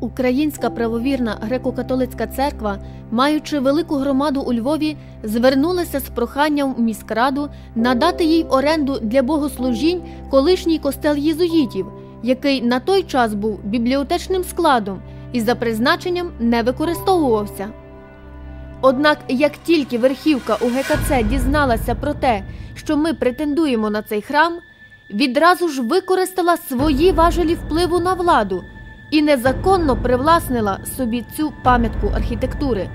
Українська правовірна греко-католицька церква, маючи велику громаду у Львові, звернулася з проханням в міськраду надати їй оренду для богослужінь колишній костел єзуїтів, який на той час був бібліотечним складом і за призначенням не використовувався. Однак, як тільки верхівка у ГКЦ дізналася про те, що ми претендуємо на цей храм, відразу ж використала свої важелі впливу на владу і незаконно привласнила собі цю пам'ятку архітектури.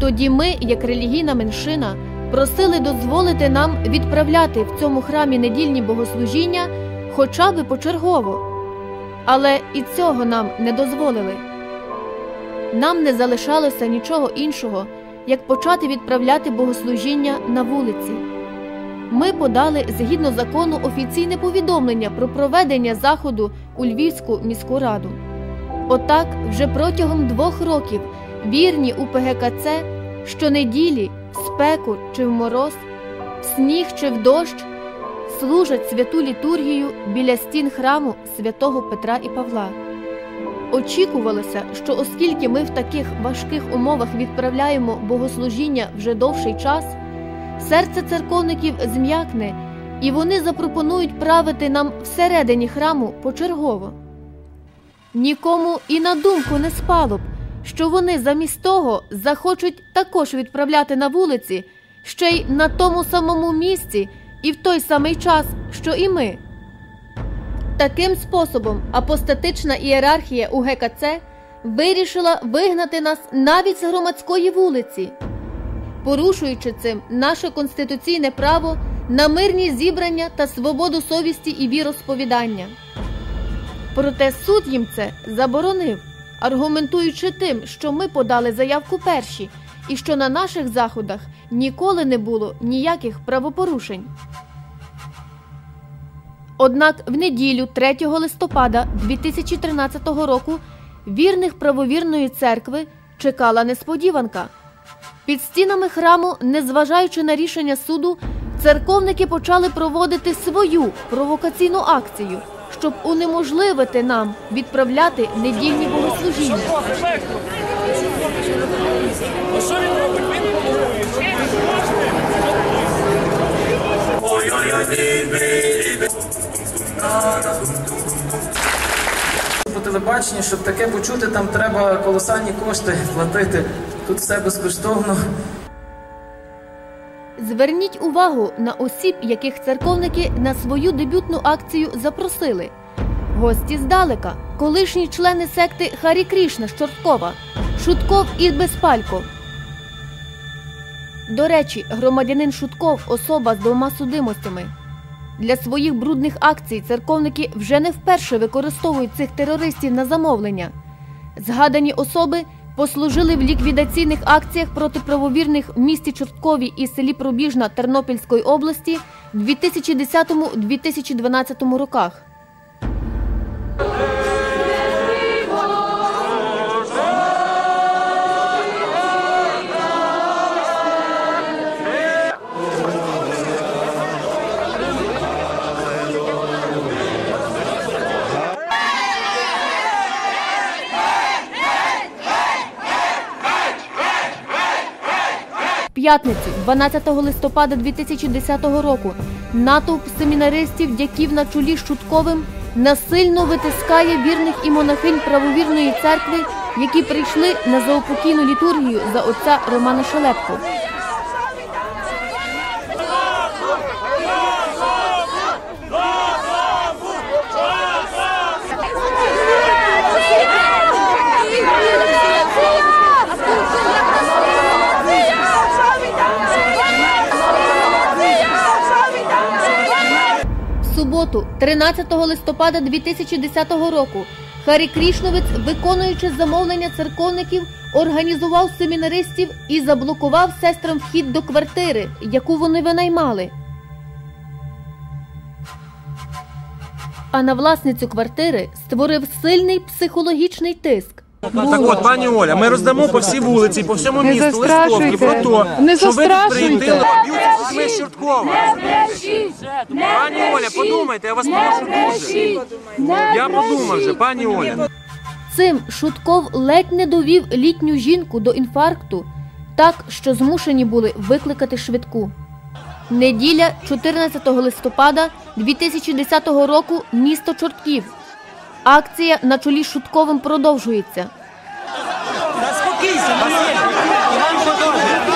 Тоді ми, як релігійна меншина, просили дозволити нам відправляти в цьому храмі недільні богослужіння хоча б почергово. Але і цього нам не дозволили. Нам не залишалося нічого іншого, як почати відправляти богослужіння на вулиці. Ми подали згідно закону офіційне повідомлення про проведення заходу у Львівську міську раду. Отак, вже протягом двох років вірні у ПГКЦ щонеділі, в спеку чи в мороз, в сніг чи в дощ служать святу літургію біля стін храму святого Петра і Павла. Очікувалося, що оскільки ми в таких важких умовах відправляємо богослужіння вже довший час, серце церковників зм'якне, і вони запропонують правити нам всередині храму почергово. Нікому і на думку не спало б, що вони замість того захочуть також відправляти на вулиці ще й на тому самому місці і в той самий час, що і ми. Таким способом апостатична ієрархія у ГКЦ вирішила вигнати нас навіть з громадської вулиці, порушуючи цим наше конституційне право на мирні зібрання та свободу совісті і віросповідання. Проте суд їм це заборонив, аргументуючи тим, що ми подали заявку перші і що на наших заходах ніколи не було ніяких правопорушень. Однак в неділю 3 листопада 2013 року вірних правовірної церкви чекала несподіванка. Під стінами храму, незважаючи на рішення суду, церковники почали проводити свою провокаційну акцію, щоб унеможливити нам відправляти недільні богослужіння. По телебаченню, щоб таке почути, там треба колосальні кошти платити. Тут все безкоштовно. Зверніть увагу на осіб, яких церковники на свою дебютну акцію запросили. Гості здалека, колишні члени секти Харі Крішна з Чорткова, Шутков і Безпалько. До речі, громадянин Шутков особа з двома судимостями. Для своїх брудних акцій церковники вже не вперше використовують цих терористів на замовлення. Згадані особи послужили в ліквідаційних акціях проти правовірних в місті Чорткові і селі Пробіжна Тернопільської області в 2010-2012 роках. В п'ятницю, 12 листопада 2010 року, натовп семінаристів, дяків на чолі з Шутковим, насильно витискає вірних і монахинь правовірної церкви, які прийшли на заупокійну літургію за отця Романа Шелепко. В суботу, 13 листопада 2010 року, Харі Крішновець, виконуючи замовлення церковників, організував семінаристів і заблокував сестрам вхід до квартири, яку вони винаймали. А на власницю квартири створив сильний психологічний тиск. Так от, пані Оля, ми роздамо по всій вулиці, по всьому місту листовки про те, Не що ви приїздили, б'ються з людьми Чорткова. Пані Оля, подумайте, я вас прошу дуже. Я подумав вже, пані Оля. Цим Шутков ледь не довів літню жінку до інфаркту, так що змушені були викликати швидку. Неділя 14 листопада 2010 року місто Чортків. Акція на чолі з Шутковим продовжується. Заспокійся, Василь. Продовжує.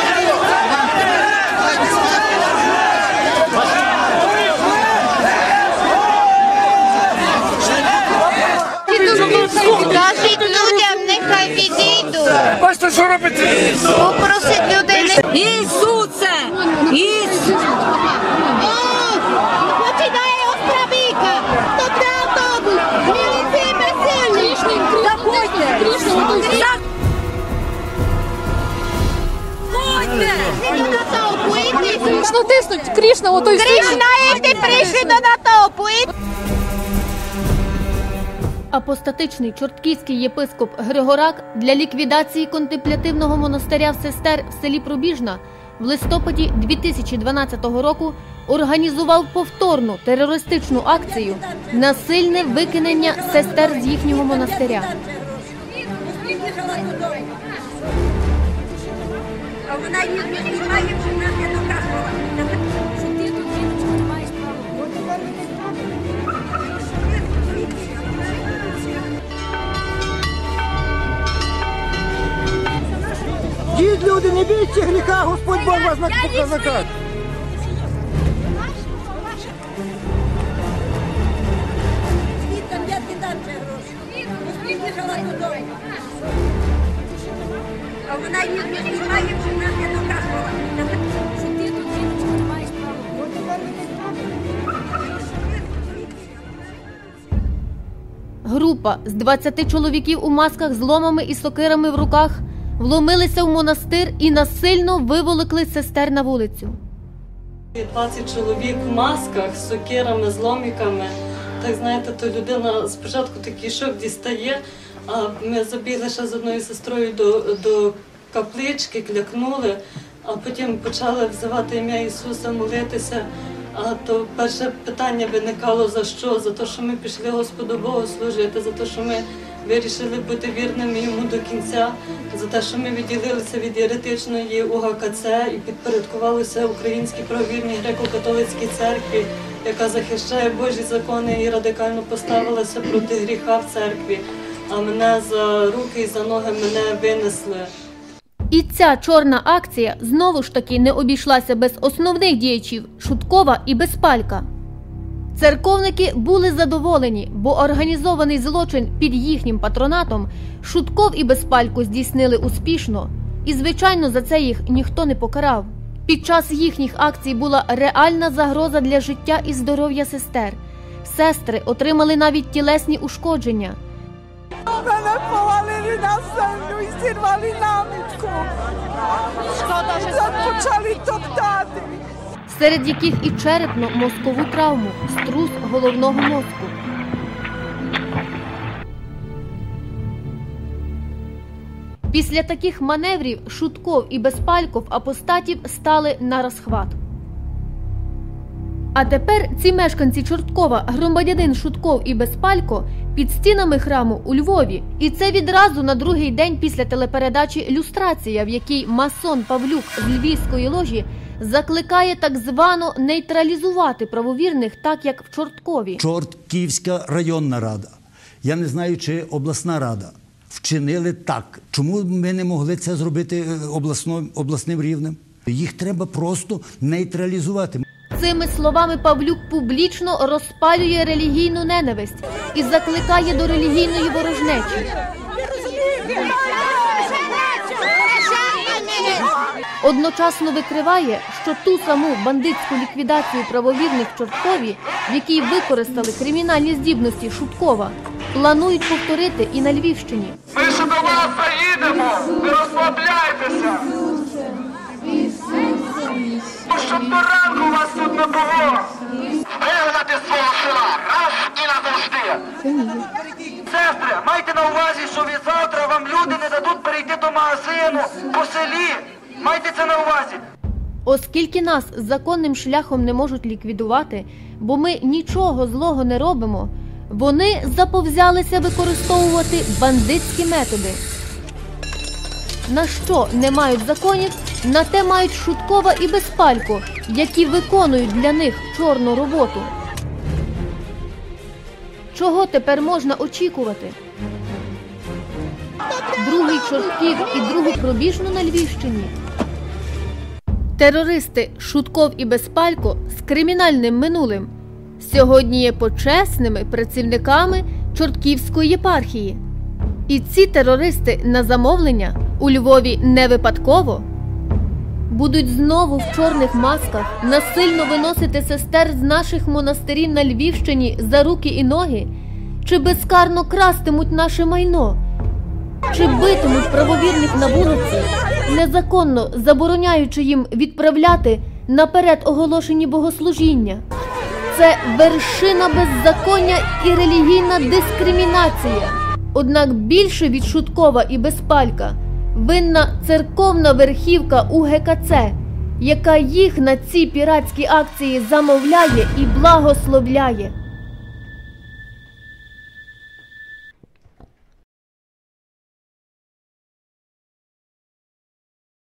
Бачите, що робиться? Попросить людей не Ісусе! Ісусе! починає автобус. Міліції безсильні. Заходьте! Заходьте! Кришну тиснуть, Кришна, отой Кришна, іди прийшли до натовпу. Апостатичний чортківський єпископ Григорак для ліквідації контемплятивного монастиря в сестер в селі Пробіжна в листопаді 2012 року організував повторну терористичну акцію насильне викинення сестер з їхнього монастиря. Вона її не знає, чи не доказувала. Люди, не бійте гріха, Господь Бог вас накаже. А вона її не знає, чи не доказувала. Що тут жіночку не маєш права. Група з 20 чоловіків у масках з ломами і сокирами в руках вломилися в монастир і насильно виволокли сестер на вулицю. 20 чоловік в масках з сокирами, з ломіками. Так знаєте, то людина спочатку такий шок дістає. А ми забігли ще з одною сестрою до, до каплички, клякнули, а потім почали взивати ім'я Ісуса, молитися. А то перше питання виникало за що? За те, що ми пішли Господу Богу служити, за те, що ми вирішили бути вірними йому до кінця, за те, що ми відділилися від єретичної УГКЦ і підпорядкувалися Українській правовірній греко-католицькій церкві, яка захищає Божі закони і радикально поставилася проти гріха в церкві. А мене за руки і за ноги мене винесли. І ця чорна акція знову ж таки не обійшлася без основних діячів Шуткова і Безпалька. Церковники були задоволені, бо організований злочин під їхнім патронатом Шутков і Безпалько здійснили успішно, і, звичайно, за це їх ніхто не покарав. Під час їхніх акцій була реальна загроза для життя і здоров'я сестер. Сестри отримали навіть тілесні ушкодження. Мене повалили на землю і зірвали намітку. Шкода, що почали топтати. Серед яких і черепно-мозкову травму, струс головного мозку. Після таких маневрів Шутков і Безпальков апостатів стали на розхват. А тепер ці мешканці Чорткова, громадянин Шутков і Безпалько під стінами храму у Львові. І це відразу на другий день після телепередачі Люстрація, в якій масон Павлюк з львівської ложі закликає так звано нейтралізувати правовірних, так як в Чорткові. Чортківська районна рада. Я не знаю, чи обласна рада вчинили так. Чому ми не могли це зробити е, обласно, обласним рівнем? Їх треба просто нейтралізувати. Цими словами Павлюк публічно розпалює релігійну ненависть і закликає до релігійної ворожнечі. Одночасно викриває, що ту саму бандитську ліквідацію правовірних Чорткові, в якій використали кримінальні здібності Шуткова, планують повторити і на Львівщині. Ми ще до вас заїдемо, не розслабляйтеся. Щоб до ранку вас тут не було. Вигнати свого села раз і назавжди. Сестри, майте на увазі, що від завтра вам люди не дадуть перейти до магазину по селі. Майте це на увазі. Оскільки нас законним шляхом не можуть ліквідувати, бо ми нічого злого не робимо, Вони заповзялися використовувати бандитські методи. На що не мають законів, на те мають Шуткова і Безпалько, які виконують для них чорну роботу. Чого тепер можна очікувати? Другий чортків і другу пробіжну на Львівщині. Терористи Шутков і Безпалько з кримінальним минулим. Сьогодні є почесними працівниками Чортківської єпархії. І ці терористи на замовлення у Львові не випадково. Будуть знову в чорних масках насильно виносити сестер з наших монастирів на Львівщині за руки і ноги, чи безкарно крастимуть наше майно, чи битимуть правовірних на вулиці, незаконно забороняючи їм відправляти наперед оголошені богослужіння. Це вершина беззаконня і релігійна дискримінація. Однак більше від Шуткова і Безпалька винна церковна верхівка УГКЦ, яка їх на ці піратські акції замовляє і благословляє.